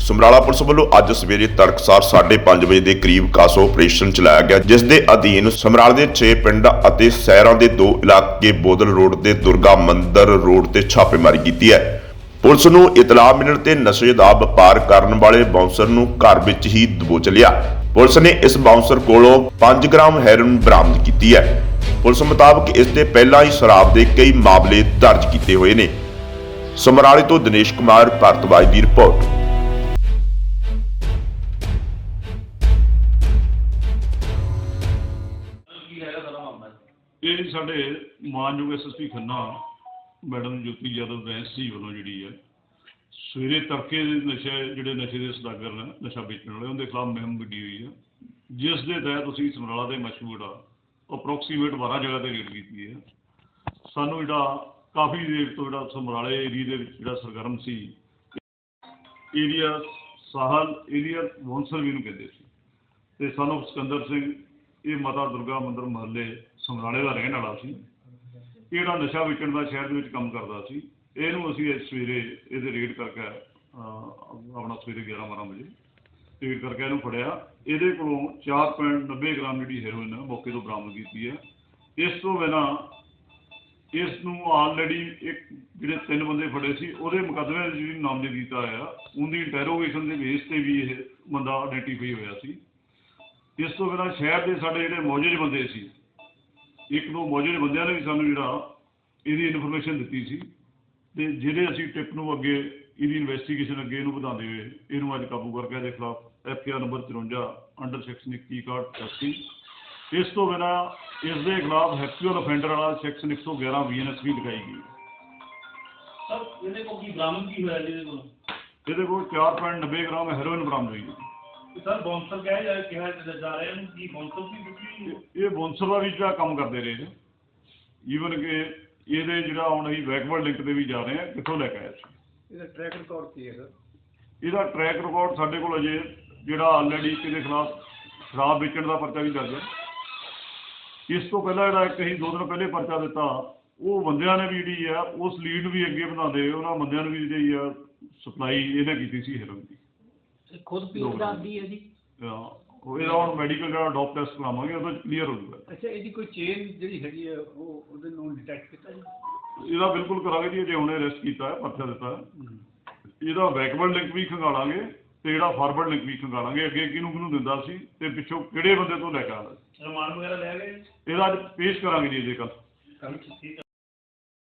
Samrala police ਵੱਲੋਂ ਅੱਜ ਸਵੇਰੇ ਤੜਕਸਾਰ 5:30 ਵਜੇ ਦੇ ਕਰੀਬ ਕਾਸੋ ਆਪਰੇਸ਼ਨ ਚਲਾਇਆ ਗਿਆ, ਜਿਸ ਦੇ ਅਧੀਨ ਸਮਰਾਲਾ ਦੇ 6 ਪਿੰਡ ਅਤੇ ਸ਼ਹਿਰਾਂ ਦੇ ਦੋ ਇਲਾਕੇ ਬੋਦਲ ਰੋਡ ਤੇ ਦੁਰਗਾ ਮੰਦਿਰ ਰੋਡ ਤੇ ਛਾਪੇਮਾਰੀ ਕੀਤੀ ਹੈ। ਪੁਲਿਸ ਨੂੰ ਇਤਲਾਹ ਮਿਲਣ ਤੇ ਨਸ਼ੇ ਦਾ ਵਪਾਰ ਕਰਨ ਵਾਲੇ ਬਾਉਂਸਰ ਨੂੰ ਘਰ ਵਿੱਚ ਹੀ ਦਬੋਚ ਲਿਆ ਪੁਲਿਸ ਨੇ ਇਸ ਬਾਉਂਸਰ ਕੋਲੋਂ 5 ਗ੍ਰਾਮ ਹੈਰੋਇਨ ਬਰਾਮਦ ਕੀਤੀ ਹੈ। ਪੁਲਿਸ ਮੁਤਾਬਕ ਇਸ ਦੇ ਪਹਿਲਾਂ ਹੀ ਸ਼ਰਾਬ ਦੇ ਕਈ ਮਾਮਲੇ ਦਰਜ ਕੀਤੇ ਹੋਏ ਨੇ। ਸਮਰਾਲੇ ਤੋਂ ਦਿਨੇਸ਼ ਕੁਮਾਰ ਭਾਰਤਵਾਜ ਦੀ ਰਿਪੋਰਟ। ਇਹ ਜੀ ਸਾਡੇ ਮਾਨਯੋਗ ਐਸਐਸਪੀ ਖੰਨਾ ਮੈਡਮ ਜੋਤੀ ਯਾਦਵ ਬੈਂਸ ਜੀ ਵੱਲੋਂ ਜਿਹੜੀ ਹੈ, ਸਵੇਰੇ ਤੜਕੇ ਦੇ ਨਸ਼ੇ, ਜਿਹੜੇ ਨਸ਼ੇ ਦੇ ਸਦਾਗਰ ਨੇ, ਨਸ਼ਾ ਵੇਚਣ ਵਾਲੇ, ਉਹਦੇ ਖਿਲਾਫ ਮੁਹਿੰਮ ਵਿੱਢੀ ਹੋਈ ਹੈ। ਜਿਸ ਦੇ ਤਹਿਤ ਅਸੀਂ ਸਮਰਾਲਾ ਦੇ ਮਸ਼ਹੂਰ ਆ ਅਪਰੋਕਸੀਮੇਟ 12 ਜਗ੍ਹਾ ਤੇ ਰੇਡ ਕੀਤੀ ਹੈ। ਸਾਨੂੰ ਜਿਹੜਾ ਕਾਫੀ ਦੇਰ ਤੋਂ ਜਿਹੜਾ ਸਮਰਾਲੇ ਏਰੀਆ ਦੇ ਵਿੱਚ ਜਿਹੜਾ ਸਰਗਰਮ ਸੀ, ਏਰੀਆ ਸਾਹਲ, ਏਰੀਆ ਵੰਸਰ ਵੀ ਨੂੰ ਕਹਿੰਦੇ ਸੀ। ਤੇ ਸਾਨੂੰ ਸਿਕੰਦਰ ਸਿੰਘ, ਇਹ ਮਾਤਾ ਦੁਰਗਾ ਮੰਦਿਰ ਮਹੱਲੇ ਸਮਰਾਲੇ ਦਾ ਰਹਿਣ ਵਾਲਾ ਸੀ। ਇਹਦਾ ਨਸ਼ਾ ਵੇਚਣ ਦਾ ਸ਼ਹਿਰ ਦੇ ਵਿੱਚ ਕੰਮ ਕਰਦਾ ਸੀ। ਇਹਨੂੰ ਅਸੀਂ ਅੱਜ ਸਵੇਰੇ ਇਹਦੇ ਰੇਡ ਕਰਕੇ ਆਪਣਾ ਸਵੇਰੇ 11 12 ਵਜੇ ਰੇਡ ਕਰਕੇ ਇਹਨੂੰ ਫੜਿਆ। ਇਹਦੇ ਕੋਲੋਂ 4.90 ਗ੍ਰਾਮ ਜਿਹੜੀ ਹੈਰੋਇਨ ਹੈ ਮੌਕੇ ਤੋਂ ਬਰਾਮਦ ਕੀਤੀ ਹੈ। ਇਸ ਤੋਂ ਬਿਨਾਂ ਇਸ ਨੂੰ ਆਲਰੇਡੀ ਇੱਕ ਜਿਹੜੇ ਤਿੰਨ ਬੰਦੇ ਫੜੇ ਸੀ, ਉਹਦੇ ਮੁਕੱਦਮੇ ਵਿੱਚ ਜਿਹੜੀ ਨਾਮਜ਼ਦ ਕੀਤਾ ਹੋਇਆ। ਉਹਦੀ ਇੰਟਰੋਗੇਸ਼ਨ ਦੇ ਬੇਸ ਤੇ ਵੀ ਇਹ ਬੰਦਾ ਆਇਡੈਂਟੀਫਾਈ ਹੋਇਆ ਸੀ। ਇਸ ਤੋਂ ਬਿਨਾਂ ਸ਼ਹਿਰ ਦੇ ਸਾਡੇ ਜਿਹੜੇ ਮੌਜੂਦ ਬੰਦੇ ਸੀ ਇੱਕ ਦੋ ਮੌਜੂਦ ਬੰਦਿਆਂ ਨੇ ਵੀ ਸਾਨੂੰ ਜਿਹੜਾ ਇਹਦੀ ਇਨਫੋਰਮੇਸ਼ਨ ਦਿੱਤੀ ਸੀ ਤੇ ਜਿਹੜੇ ਅਸੀਂ ਟਿਪ ਨੂੰ ਅੱਗੇ ਇਹਦੀ ਇਨਵੈਸਟੀਗੇਸ਼ਨ ਅੱਗੇ ਇਹਨੂੰ ਵਧਾਉਂਦੇ ਹੋਏ ਇਹਨੂੰ ਅੱਜ ਕਾਬੂ ਕਰਕੇ ਇਹਦੇ ਖਿਲਾਫ ਐਫਆਰ ਨੰਬਰ 54 ਅੰਡਰ ਸੈਕਸ਼ਨ 21 ਕਾਰਡ 80 ਇਸ ਤੋਂ ਬਿਨਾਂ ਇਸ ਦੇ ਖਿਲਾਫ ਹੈਕਚੁਅਲ ਅਫੈਂਡਰ ਵਾਲਾ ਸੈਕਸ਼ਨ 111 ਬੀਐਨਐਸ ਵੀ ਲਗਾਈ ਗਈ। ਸਰ ਇਹਦੇ ਕੋਲ ਕੀ ਬਰਾਮਦ ਕੀ ਹੋਇਆ ਜਿਹਦੇ ਕੋਲ? ਇਹਦੇ ਕੋਲ 4.90 ਗ੍ਰਾਮ ਹੈਰੋਇਨ ਬਰਾਮਦ ਹੋਈ ਹੈ। ਸਰ ਬੌਂਸਰ ਕਹਿ ਜਾ ਕਿਹਾ ਜਾ ਰਿਹਾ ਕੀ ਬੌਂਸਰ ਇਹ- ਬੌਂਸਰ ਦਾ ਵੀ ਜਿਹੜਾ ਕੰਮ ਕਰਦੇ ਰਹੇ ਨੇ। ਈਵਨ ਕਿ ਇਹਦੇ ਜਿਹੜਾ ਹੁਣ ਅਸੀਂ ਬੈਕਵਰਡ ਲਿੰਕ ਤੇ ਵੀ ਜਾ ਰਹੇ ਹਾਂ ਕਿੱਥੋਂ ਲੈ ਕੇ ਆਏ ਸੀ? ਇਹਦਾ ਟਰੈਕ ਰਿਕਾਰਡ ਕੀ ਹੈ ਸਰ ਇਹਦਾ ਟਰੈਕ ਰਿਕਾਰਡ ਸਾਡੇ ਕੋਲ ਅਜੇ ਜਿਹੜਾ ਆਲਰੇਡੀ ਇਹਦੇ ਖਿਲਾਫ ਸ਼ਰਾਬ ਵੇਚਣ ਦਾ ਪਰਚਾ ਵੀ ਦਰਜ ਹੈ ਇਸ ਤੋਂ ਪਹਿਲਾਂ ਜਿਹੜਾ ਇੱਕ ਅਸੀਂ ਦੋ ਦਿਨ ਪਹਿਲੇ ਪਰਚਾ ਦਿੱਤਾ ਉਹ ਬੰਦਿਆਂ ਨੇ ਵੀ ਜਿਹੜੀ ਆ ਉਸ ਲੀਡ ਵੀ ਅੱਗੇ ਬਣਾਉਂਦੇ ਉਹਨਾਂ ਬੰਦਿਆਂ ਨੂੰ ਵੀ ਜਿਹੜੀ ਆ ਸਪਲਾਈ ਇਹਨੇ ਕੀਤੀ ਸੀ ਹੈਰੋਇਨ ਦੀ। ਖੁਦ ਪੀਣ ਦਾ ਆਦੀ ਹੈ ਜੀ। ਇਹਦਾ ਹੁਣ ਮੈਡੀਕਲ ਜਿਹੜਾ ਡੋਪ ਟੈਸਟ ਕਰਾਵਾਂਗੇ ਉਹਦੇ ਕਲੀਅਰ ਹੋ ਜਾਊਗਾ। ਅੱਛਾ ਇਹਦੀ ਕੋਈ ਚੇਨ ਜਿਹੜੀ ਹੈਗੀ ਹੈ ਉਹ ਉਹਦੇ ਨੂੰ ਡਿਟੈਕਟ ਕੀਤਾ ਜੀ? ਇਹਦਾ ਬਿਲਕੁਲ ਕਰਾਂਗੇ ਜੀ ਜੇ ਹੁਣੇ ਅਰੈਸਟ ਕੀਤਾ ਹੈ ਪਰਚਾ ਦਿੱਤਾ ਇਹਦਾ ਬੈਕਵਰਡ ਲਿੰਕ ਵੀ ਖੰਗਾਲਾਂਗੇ ਤੇ ਜਿਹੜਾ ਫਾਰਵਰਡ ਲਿੰਕ ਵੀ ਖੰਗਾਲਾਂਗੇ ਅੱਗੇ ਕਿਹਨੂੰ ਕਿਹਨੂੰ ਦਿੰਦਾ ਸੀ ਤੇ ਪਿੱਛੋਂ ਕਿਹੜੇ ਬੰਦੇ ਤੋਂ ਲੈ ਕੇ ਆਇਆ ਸੀ। ਵਗੈਰਾ ਲੈ ਗਏ ਇਹਦਾ ਅੱਜ ਪੇਸ਼ ਕਰਾਂਗੇ ਜੀ ਇਹਦੇ ਕੱਲ ਕੱਲ੍ਹ ਠੀਕ